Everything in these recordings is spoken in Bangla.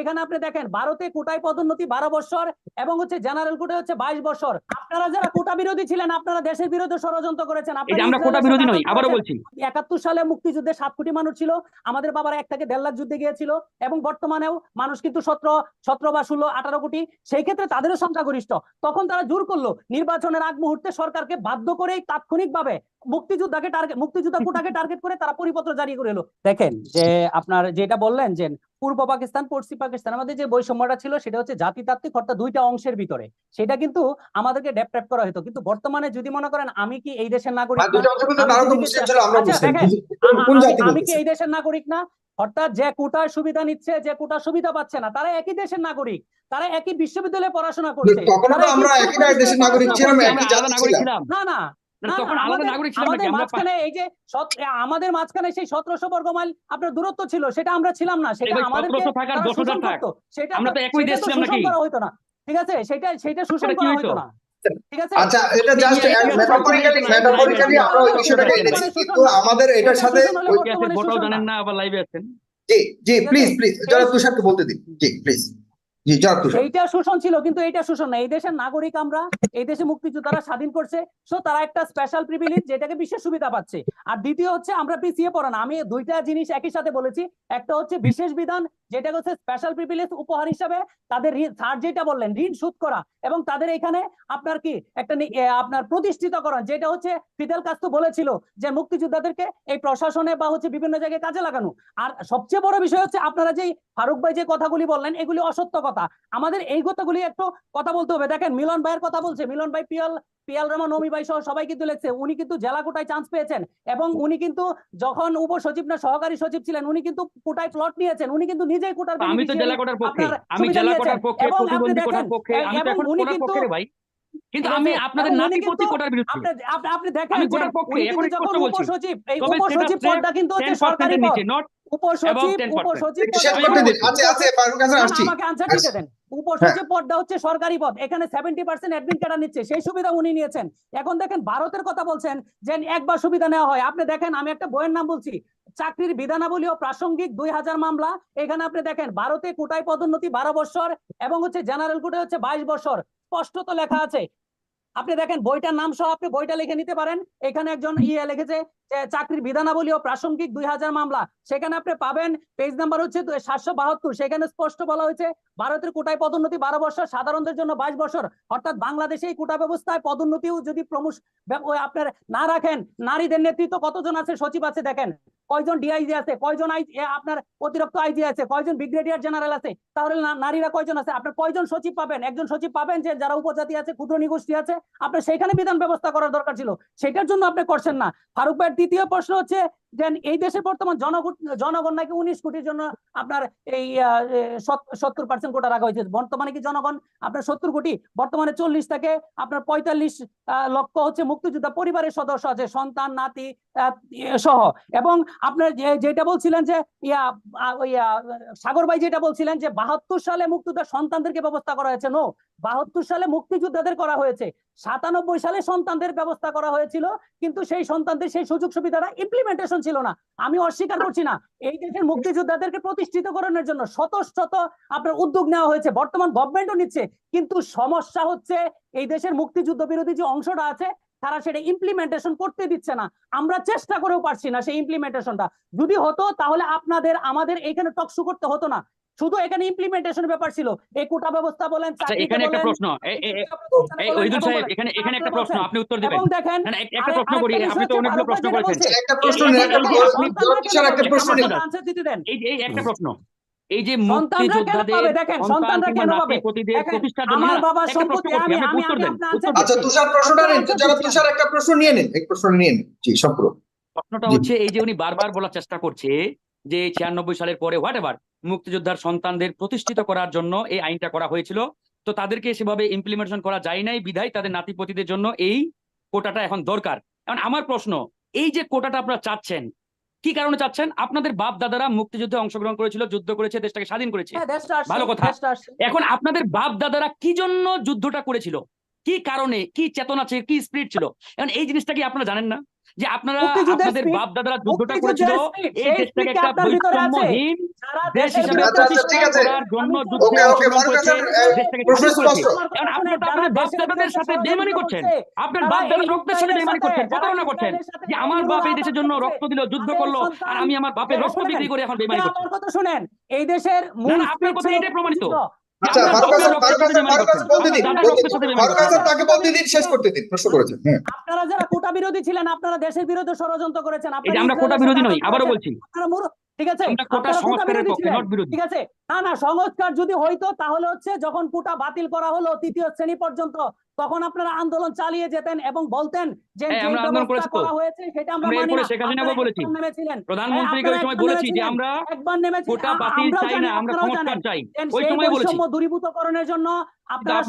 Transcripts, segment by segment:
এখানে আপনি দেখেন ভারতে কোটায় পদোন্নতি বারো বছর এবং হচ্ছে জেনারেল কোটায় হচ্ছে বাইশ বছর। আপনারা যারা কোটা বিরোধী ছিলেন আপনারা দেশের বিরুদ্ধে ষড়যন্ত্র করেছেন। এই যে আপনারা আমরা কোটা বিরোধী নই আবারও বলছি। একাত্তর সালে মুক্তিযুদ্ধে সাত কোটি মানুষ ছিল আমাদের বাবারা এক থেকে দেড় লাখ যুদ্ধে গিয়েছিল এবং বর্তমানেও মানুষ কিন্তু সতেরো সতেরো বা ষোলো আঠারো কোটি সেই ক্ষেত্রে তাদেরও সংখ্যাগরিষ্ঠ। তখন তারা জোর করল নির্বাচনের আগ মুহূর্তে সরকারকে বাধ্য করে তাৎক্ষণিকভাবে মুক্তিযোদ্ধাকে টার্গেট মুক্তিযোদ্ধা কোটাকে টার্গেট করে তারা পরিপত্র জারি করে এলো। দেখেন যে আপনার যেটা বললেন যে পূর্ব পাকিস্তান পশ্চিম পাকিস্তান আমাদের যে বৈষম্যটা ছিল সেটা হচ্ছে জাতিতাত্ত্বিক অর্থাৎ দুইটা অংশের ভিতরে। সেটা কিন্তু আমাদেরকে ডেপ করা হতো। কিন্তু বর্তমানে যদি মনে করেন আমি কি এই দেশের নাগরিক আমি আচ্ছা, জাতি আমি- কি এই দেশের নাগরিক না? অর্থাৎ যে কোটার সুবিধা নিচ্ছে যে কোটার সুবিধা পাচ্ছে না তারা একই দেশের নাগরিক তারা একই বিশ্ববিদ্যালয়ে পড়াশোনা করছে না না। আমাদের- আমাদের মাঝখানে এই যে সত- আমাদের মাঝখানে সেই সতেরোশো বর্গ মাইল আপনার দূরত্ব ছিল সেটা আমরা ছিলাম না সেটা এবার আমাদেরকে 1700 থাক আর তারা 10,000 শোষণ থাক। করতো। সেটা আমরা তো একই সেটা দেশ ছিলাম শোষণ নাকি? করা হতো না ঠিক আছে? সেটা সেটা শোষণ করা হইতো? হতো না। ঠিক আছে? আচ্ছা এটা জাস্ট এই- এই- মেটাফরিক্যালি মেটাফরিক্যালি আমরা ওই বিষয়টাকে এনেছি। কিন্তু আমাদের এটার সাথে জানেন না। আবার লাইভে আছেন। জি জি প্লিজ প্লিজ জনাব তুষারকে বলতে দিন। জি প্লিজ এইটা শোষণ ছিল, কিন্তু এইটা শোষণ না। এই দেশের নাগরিক আমরা, এই দেশে মুক্তিযোদ্ধারা স্বাধীন করছে সো তারা একটা স্পেশাল প্রিভিলেজ যেটাকে বিশেষ সুবিধা পাচ্ছে। আর দ্বিতীয় হচ্ছে, আমরা পিছিয়ে পড়া না। আমি দুইটা জিনিস একই সাথে বলেছি। একটা হচ্ছে বিশেষ বিধান যেটা হচ্ছে স্পেশাল প্রিভিলেজ উপহার হিসাবে তাদের স্যার যেটা বললেন, ঋণ শোধ করা এবং তাদের এখানে আপনার কি, একটা আপনার প্রতিষ্ঠিতকরণ যেটা হচ্ছে ফিদেল কাস্তু বলেছিল যে মুক্তিযোদ্ধাদেরকে এই প্রশাসনে বা হচ্ছে বিভিন্ন জায়গায় কাজে লাগানো। আর সবচেয়ে বড় বিষয় হচ্ছে আপনারা যেই ফারুক ভাই যে কথাগুলি বললেন, এগুলি অসত্য কথা। আমাদের এই কথাগুলি একটু কথা বলতে হবে। দেখেন মিলন ভাইয়ের কথা বলছে, মিলন ভাই পিয়াল পিয়াল রহমান অমি ভাই সহ সবাই কিন্তু লিখছে উনি কিন্তু জেলা কোটায় চান্স পেয়েছেন এবং উনি কিন্তু যখন উপসচিব না সহকারী সচিব ছিলেন উনি কিন্তু কোটায় প্লট নিয়েছেন। উনি কিন্তু নিজেই কোটার আমি তো জেলা কোটার পক্ষে আমি জেলা কোটার পক্ষে প্রতিবন্ধী কোটার পক্ষে আমি তো এখন উনি কোটার কিন্তু- পক্ষে ভাই। কিন্তু আমি আপনাদের নাতিপতি কোটার বিরুদ্ধে। আপনি আপনি দেখেন আমি কোটার পক্ষে, এখন স্পষ্ট বলছি। উপসচিব এই উপসচিব হচ্ছে পদটা কিন্তু হচ্ছে সরকারি পদ। নট উপসচিব উপসচিব আছে আছে ফারুক হাসান না, না, আসছি। আমাকে আনসার দিতে দেন। উপসচিব পদটা হচ্ছে সরকারি পদ এখানে সেভেন্টি পার্সেন্ট অ্যাডমিন ক্যাডার নিচ্ছে সেই সুবিধা উনি নিয়েছেন। এখন দেখেন ভারতের কথা বলছেন যে একবার সুবিধা নেওয়া হয়। আপনি দেখেন আমি একটা বইয়ের নাম বলছি চাকরির বিধানাবলী ও প্রাসঙ্গিক দুই হাজার মামলা। এখানে আপনি দেখেন, ভারতে কোটায় পদোন্নতি বারো বছর এবং হচ্ছে জেনারেল কোটায় হচ্ছে বাইশ বছর স্পষ্টত লেখা আছে। আপনি দেখেন, বইটার নাম সহ আপনি বইটা লিখে নিতে পারেন। এখানে একজন ইয়ে লিখেছে চাকরির বিধানাবলী ও প্রাসঙ্গিক দুই হাজার মামলা। সেখানে আপনি পাবেন, পেজ নাম্বার হচ্ছে সাতশো বাহাত্তর। সেখানে স্পষ্ট বলা হয়েছে, ভারতের কোটায় পদোন্নতি বারো বছর সাধারণদের জন্য বাইশ বছর অর্থাৎ বাংলাদেশে এই কোটা ব্যবস্থায় পদোন্নতিও যদি প্রমোশ আপনার না রাখেন, নারীদের নেতৃত্ব কতজন আছে সচিব আছে দেখেন। কয়জন ডিআইজি আছে, কয়জন আপনার অতিরিক্ত আইজি আছে, কয়জন ব্রিগেডিয়ার জেনারেল আছে, তাহলে নারীরা কয়জন আছে? আপনার কয়জন সচিব পাবেন? একজন সচিব পাবেন যে যারা উপজাতি আছে, ক্ষুদ্র নিগোষ্ঠী আছে, আপনার সেখানে বিধান ব্যবস্থা করার দরকার ছিল। সেটার জন্য আপনি করছেন না। ফারুক ভাইয়ের দ্বিতীয় প্রশ্ন হচ্ছে যে এই দেশের বর্তমান জনগণ জনগণ নাকি উনিশ কোটির জন্য আপনার এই সত্তর পার্সেন্ট কোটা রাখা হয়েছে। বর্তমানে কি জনগণ আপনার সত্তর কোটি বর্তমানে চল্লিশ থেকে আপনার পঁয়তাল্লিশ লক্ষ হচ্ছে মুক্তিযোদ্ধা পরিবারের সদস্য আছে সন্তান নাতি ইয়ে সহ। এবং আপনার যেটা বলছিলেন যে ইয়া আহ, সাগর ভাই যেটা বলছিলেন যে বাহাত্তর সালে মুক্তিযোদ্ধা সন্তানদেরকে ব্যবস্থা করা হয়েছে। নো বাহাত্তর সালে মুক্তিযোদ্ধাদের করা হয়েছে। সাতানব্বই সালে সন্তানদের ব্যবস্থা করা হয়েছিল কিন্তু সেই সন্তানদের সেই সুযোগ সুবিধাটা ইমপ্লিমেন্টেশন ছিল না। আমি অস্বীকার করছি না। এই দেশের মুক্তিযোদ্ধাদেরকে প্রতিষ্ঠিত করানোর জন্য শত শত আপনার উদ্যোগ নেওয়া হয়েছে। বর্তমান গভর্নমেন্টও নিচ্ছে। কিন্তু সমস্যা হচ্ছে এই দেশের মুক্তিযুদ্ধ বিরোধী যে অংশটা আছে, তারা সেটা ইমপ্লিমেন্টেশন করতে দিচ্ছে না। আমরা চেষ্টা করেও পারছি না সেই ইমপ্লিমেন্টেশনটা যদি হতো, তাহলে আপনাদের, আমাদের এখানে টকশু করতে হতো না। শুধু এখানে ইমপ্লিমেন্টেশন ব্যাপার ছিল। এই কোটা ব্যবস্থা বলেন আচ্ছা এখানে একটা প্রশ্ন। সাহেব এখানে এখানে একটা প্রশ্ন আপনি উত্তর দিবেন। এবং দেখেন একটা প্রশ্ন করি আপনি তো অনেকগুলো প্রশ্ন করেছেন। একটা প্রশ্ন এই- একটা প্রশ্ন-। এই যে এই একটা প্রশ্ন। এই যে মুক্তিযোদ্ধাদের পাবে? দেখেন, সন্তান সন্তানরা কেন পাবে? জন্য আমার প্রশ্ন সম্পত্তি আমি- আমি-। আচ্ছা তুষার প্রশ্নটা নিন তুষার একটা প্রশ্ন নিয়ে নিন এক প্রশ্ন নিয়ে নিন। জি। সম্পূর্ণ প্রশ্নটা হচ্ছে এই যে উনি বারবার বলার চেষ্টা করছে যে ছিয়ানব্বই সালের পরে হোয়াট এভার মুক্তিযোদ্ধার সন্তানদের প্রতিষ্ঠিত করার জন্য এই আইনটা করা হয়েছিল। তো তাদেরকে সেভাবে ইমপ্লিমেন্টেশন করা যায় নাই বিধায় তাদের নাতিপতিদের জন্য এই কোটাটা এখন দরকার। এখন আমার প্রশ্ন এই যে কোটাটা আপনারা চাচ্ছেন কি কারণে চাচ্ছেন? আপনাদের বাপ দাদারা মুক্তিযুদ্ধে অংশগ্রহণ করেছিল যুদ্ধ করেছে দেশটাকে স্বাধীন করেছে। হ্যাঁ, ভালো কথা। এখন আপনাদের বাপ দাদারা কি জন্য যুদ্ধটা করেছিল? কি কারণে কি চেতনা ছিল কি স্পিরিট ছিল? এখন এই জিনিসটা কি আপনারা জানেন না? যে আপনারা আপনাদের বাপ দাদারা যুদ্ধটা করেছিল এই দেশটাকে একটা আপনার। বৈষম্যহীন দেশ হিসেবে প্রতিষ্ঠা করার জন্য যুদ্ধে অংশগ্রহণ করেছে, দেশটাকে স্বাধীন করেছে। এখন আপনারা তো আপনার বাপ দাদাদের সাথে বেমানি করছেন। আপনার বাপ দাদার রক্তের সাথে বেমানি করছেন প্রতারণা করছেন। যে আমার বাপ এই দেশের জন্য রক্ত দিল যুদ্ধ করল আর আমি আমার বাপের রক্ত বিক্রি করে এখন বেমানি করছি আমার কথা শুনেন এই দেশের মূল আপনার কথা এটাই প্রমাণিত। আচ্ছা ফারুক হাসান ফারুক হাসান ফারুক হাসান বলতে দিন। দাদার বলতে- রক্তের সাথে বেমানি ফারুক হাসান তাকে বলতে দিন শেষ করতে দিন। প্রশ্ন করেছেন। হ্যাঁ। আপনারা যারা কোটা বিরোধী ছিলেন আপনারা দেশের বিরুদ্ধে ষড়যন্ত্র করেছেন আমরা কোটা বিরোধী নই আবারও বলছি। আপনারা ঠিক আছে? ঠিক না না সংস্কার যদি হইতো তাহলে হচ্ছে যখন কোটা বাতিল করা হলো তৃতীয় শ্রেণি পর্যন্ত তখন আপনারা আন্দোলন চালিয়ে যেতেন এবং বলতেন যে হ্যাঁ। করা হয়েছে সেটা আমরা মানি না। শেখ হাসিনাকেও বলেছি। একবার হ্যাঁ, ওই সময় বলেছি যে একবার আমরা একবার নেমেছিলেন। কোটা আ- বাতিল আমরাও চাই না আমরা সংস্কার জানেন। চাই ওই সময় বলেছি। দূরীভূতকরণের জন্য আপনারা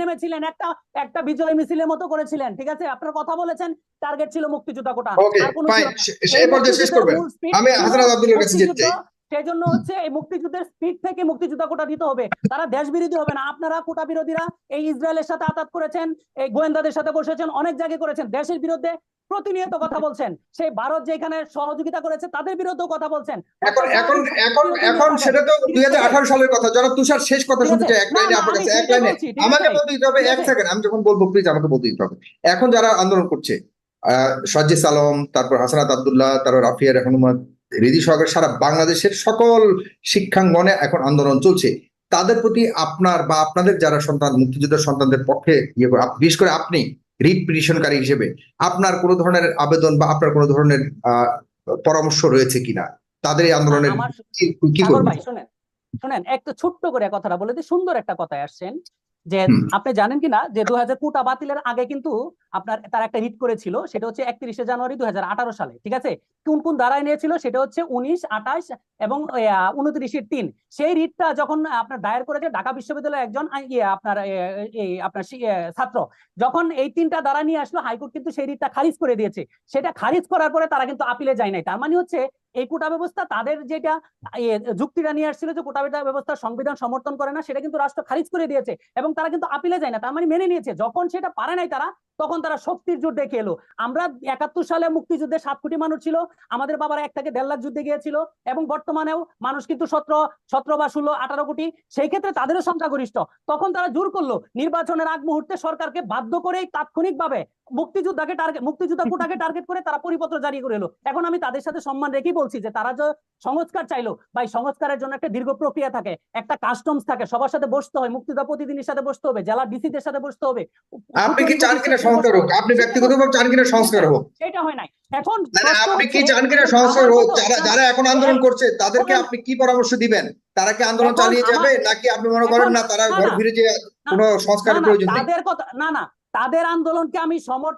নেমেছিলেন একটা একটা বিজয় মিছিলের মতো করেছিলেন ঠিক আছে? আপনারা কথা বলেছেন টার্গেট ছিল মুক্তিযোদ্ধা কোটা। আমি হাসনাত আব্দুলের কাছে যেতে চাই সেই জন্য হচ্ছে এই মুক্তিযুদ্ধের স্পিড থেকে মুক্তিযোদ্ধা কোটা দিতে হবে। তারা দেশ বিরোধী হবে না। আপনারা কোটা বিরোধীরা এই ইসরায়েলের সাথে আতাত করেছেন এই গোয়েন্দাদের সাথে বসেছেন অনেক জায়গায় করেছেন। দেশের বিরুদ্ধে প্রতিনিয়ত কথা বলছেন। সেই ভারত যেখানে সহযোগিতা করেছে তাদের বিরুদ্ধেও কথা বলছেন। এখন এখন এখন এখন সেটা তো সালের কথা। যারা তুষার শেষ কথা শুনতে চাই এক লাইনে আপনার কাছে এক লাইনে। আমাকে বলতে দিতে হবে এক সেকেন্ড আমি যখন বলব প্লিজ আমাকে বলতে দিতে হবে। এখন যারা আন্দোলন করছে আহ সাজ্জিস আলম তারপর হাসানাত আব্দুল্লাহ তারপর রাফিয়া রহমান রিদি সহকারে সারা বাংলাদেশের সকল শিক্ষাঙ্গনে এখন আন্দোলন চলছে। তাদের প্রতি আপনার বা আপনাদের যারা সন্তান মুক্তিযোদ্ধার সন্তানদের পক্ষে ইয়ে করে বিশেষ করে আপনি রিট পিটিশনকারী হিসেবে আপনার কোনো ধরনের আবেদন বা আপনার কোনো ধরনের আহ পরামর্শ রয়েছে কিনা? তাদের এই আন্দোলনের কি করবেন? শুনেন শুনেন একটু ছোট্ট করে কথাটা বলে সুন্দর একটা কথায় আসছেন যে আপনি জানেন কিনা যে দু হাজার কোটা বাতিলের আগে কিন্তু আপনার তার একটা রিট করেছিল সেটা হচ্ছে একত্রিশে জানুয়ারি দুই হাজার আঠারো সালে ঠিক আছে? কোন কোন ধারায় নিয়েছিল? সেটা হচ্ছে উনিশ আঠাশ এবং উনত্রিশের তিন। সেই রিটটা যখন আপনার দায়ের করেছে ঢাকা বিশ্ববিদ্যালয়ের একজন ইয়ে, আপনার আপনার ছাত্র। যখন এই তিনটা ধারা নিয়ে আসলো হাইকোর্ট কিন্তু সেই রিটটা খারিজ করে দিয়েছে। সেটা খারিজ করার পরে তারা কিন্তু আপিলে যায় নাই। তার মানে হচ্ছে এই কোটা ব্যবস্থা তাদের যেটা যুক্তিটা নিয়ে আসছিল যে কোটা ব্যবস্থা সংবিধান সমর্থন করে না সেটা কিন্তু রাষ্ট্র খারিজ করে দিয়েছে এবং তারা কিন্তু আপিলে যায় না। তার মানে মেনে নিয়েছে। যখন সেটা পারে নাই তারা তখন তারা শক্তির যুদ্ধে খেলো। আমরা একাত্তর সালে মুক্তিযুদ্ধে সাত কোটি মানুষ ছিল, আমাদের বাবারা এক থেকে দেড় লাখ যুদ্ধে গিয়েছিল এবং বর্তমানেও মানুষ কিন্তু সতেরো সতেরো বা ষোলো, আঠারো কোটি, সেই ক্ষেত্রে তাদেরও সংখ্যাগরিষ্ঠ তখন তারা জোর করল, নির্বাচনের আগ মুহূর্তে সরকারকে বাধ্য করেই তাৎক্ষণিকভাবে মুক্তিযোদ্ধাকে টার্গেট মুক্তিযোদ্ধা কোটাকে টার্গেট করে তারা পরিপত্র জারি করে এলো। এখন আমি তাদের সাথে সম্মান রেখেই বলছি যে তারা যে সংস্কার চাইলো বা সংস্কারের জন্য একটা দীর্ঘ প্রক্রিয়া থাকে একটা কাস্টমস থাকে সবার সাথে বসতে হয় মুক্তিযোদ্ধা প্রতিদিনের সাথে বসতে হবে জেলা ডিসিদের সাথে বসতে হবে। আপনি কি চান কিনা সংস্কার হোক? আপনি ব্যক্তিগতভাবে চান কিনা সংস্কার হোক? সেটা হয় নাই। এখন আপনি কি চান কিনা সংস্কার হোক? যারা যারা এখন আন্দোলন করছে তাদেরকে আপনি কি পরামর্শ দিবেন? তারা কি আন্দোলন চালিয়ে যাবে নাকি আপনি মনে করেন না তারা ঘর ফিরে যে কোনো সংস্কারের প্রয়োজন নেই? তাদের কথা না না। তাদের আন্দোলনকে আমি সমর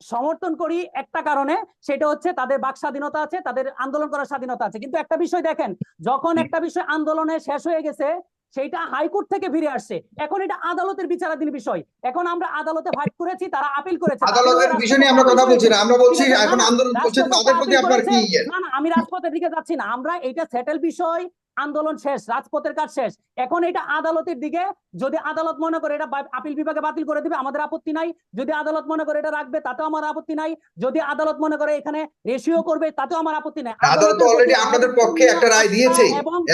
সমর্থন করি একটা কারণে সেটা হচ্ছে তাদের বাক স্বাধীনতা আছে তাদের আন্দোলন করার স্বাধীনতা আছে। কিন্তু একটা বিষয় দেখেন যখন একটা বিষয় আন্দোলনে শেষ হয়ে গেছে সেইটা হাইকোর্ট থেকে ফিরে আসছে। এখন এটা আদালতের বিচারাধীন বিষয়। এখন আমরা আদালতে ফাইট করেছি তারা আপিল করেছে। আদালতের বিষয় নিয়ে আমরা কথা বলছি না। আমরা বলছি এখন আন্দোলন করছে তাদের প্রতি আপনার কি ইয়ে? না না আমি রাজপথের দিকে যাচ্ছি না। আমরা এটা সেটেল বিষয় আন্দোলন শেষ রাজপথের কাজ শেষ। এখন এটা আদালতের দিকে যদি আদালত মনে করে এটা আপিল বিভাগে বাতিল করে দিবে আমাদের আপত্তি নাই। যদি আদালত মনে করে এটা রাখবে তাতেও আমার আপত্তি নাই। যদি আদালত মনে করে এখানে রেশিও করবে তাতেও আমার আপত্তি নাই। আদালত তো অলরেডি আপনাদের পক্ষে একটা রায় দিয়েছে।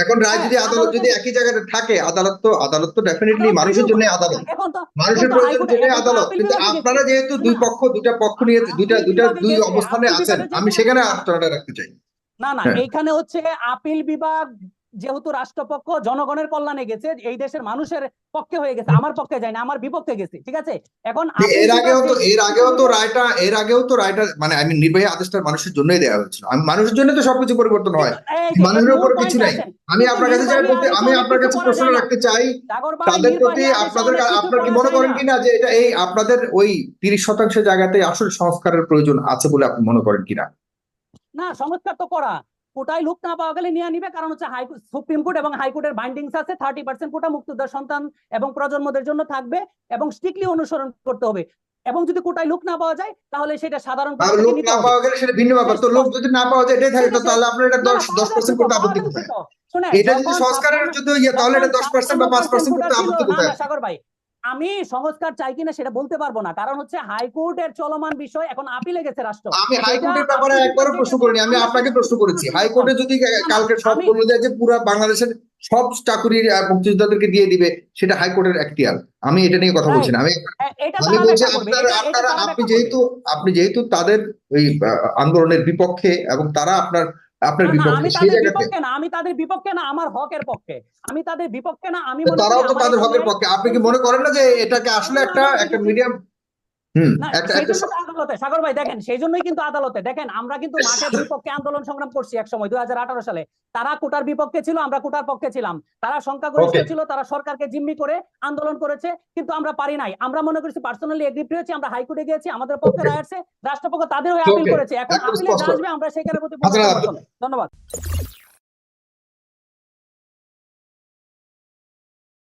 এখন রায় যদি হ্যাঁ, আদালত যদি একই জায়গায় থাকে আদালত তো আদালত তো ডেফিনেটলি মানুষের জন্য আদালত। এখন তো মানুষের প্রয়োজনের জন্য আদালত। কিন্তু আপনারা যেহেতু দুই পক্ষ দুইটা পক্ষ নিয়ে দুইটা দুইটা দুই অবস্থানে আছেন। আমি সেখানে। আলোচনাটা রাখতে চাই। না না হ্যাঁ। এইখানে হচ্ছে আপিল বিভাগ যেহেতু রাষ্ট্রপক্ষ জনগণের কল্যাণে গেছে এই দেশের মানুষের পক্ষে হয়ে গেছে আমার পক্ষে যায় না আমার বিপক্ষে গেছে ঠিক আছে? এখন এর আগেও তো এর আগেও তো রায়টা এর আগেও তো রায়টা মানে আমি নির্বাহী আদেশটা মানুষের জন্যই দেওয়া হয়েছিল। আমি মানুষের জন্য তো সবকিছু পরিবর্তন হয়। মানুষের উপর কিছু নাই। আমি আপনার কাছে যাই বলতে আমি আপনার কাছে প্রশ্ন রাখতে চাই। তাদের প্রতি আপনাদের আপনারা কি মনে করেন। কিনা যে এটা এই আপনাদের ওই তিরিশ শতাংশ জায়গাতে আসল সংস্কারের প্রয়োজন আছে বলে আপনি মনে করেন কিনা? না সংস্কার তো করা। কোটায় লোক না পাওয়া গেলে নিয়ে নিবে। কারণ হচ্ছে হাই সুপ্রিম কোর্ট এবং হাইকোর্টের বাইন্ডিংস আছে থার্টি পার্সেন্ট কোটা মুক্তিযোদ্ধার সন্তান এবং প্রজন্মদের জন্য থাকবে এবং স্ট্রিক্টলি অনুসরণ করতে হবে। এবং যদি কোটায় লোক না পাওয়া যায় তাহলে সেটা সাধারণ লোক না পাওয়া গেলে সেটা ভিন্ন ব্যাপার। তো লোক যদি না পাওয়া যায় এটাই থাকে। তাহলে আপনার এটা করতে আপত্তি কোথায়? এটা যদি সংস্কারের যদি ইয়ে তাহলে এটা যখন দশ পার্সেন্ট বা করতে আপত্তি কোথায়? সাগর ভাই আমি সংস্কার চাই কিনা সেটা বলতে পারব না। কারণ হচ্ছে হাইকোর্টের চলমান বিষয় এখন আপিলে গেছে রাষ্ট্র। আমি হাইকোর্টের ব্যাপারে আপনি একবারও প্রশ্ন করিনি আমি আপনাকে প্রশ্ন করেছি। হাইকোর্টে যদি কালকে সব বলে দেয় যে পুরো বাংলাদেশের সব চাকুরি মুক্তিযোদ্ধাদেরকে দিয়ে দিবে সেটা হাইকোর্টের এখতিয়ার। আমি এটা নিয়ে কথা বলছি না। আমি এটা আমি বলছি আপনারা আপনারা আপনি যেহেতু আপনি যেহেতু তাদের ওই আন্দোলনের বিপক্ষে এবং তারা আপনার আপনার বিপক্ষে সেই তাদের জায়গাতে বিপক্ষে না আমি তাদের বিপক্ষে না আমার হকের পক্ষে। আমি তাদের বিপক্ষে না আমি তারাও তো তাদের হকের পক্ষে। আপনি কি মনে করেন না যে এটাকে আসলে একটা একটা মিডিয়াম সাগর ভাই দেখেন সেই জন্যই কিন্তু আদালতে। দেখেন আমরা কিন্তু মাঠের বিপক্ষে আন্দোলন সংগ্রাম করছি এক সময় দুই সালে। তারা কোটার বিপক্ষে ছিল আমরা কোটার পক্ষে ছিলাম। তারা সংখ্যাগরিষ্ঠ ছিল তারা সরকারকে জিম্মি করে আন্দোলন করেছে কিন্তু আমরা পারি নাই। আমরা মনে করছি পার্সোনালি এগ্রিপ্ট হয়েছি আমরা হাইকোর্টে গিয়েছি আমাদের পক্ষে রায় আসছে রাষ্ট্রপক্ষ তাদের হয়ে আপিল করেছে। এখন আপিলে আসবে আমরা প্রতি পদক্ষেপ আব্দুল। করব। ধন্যবাদ।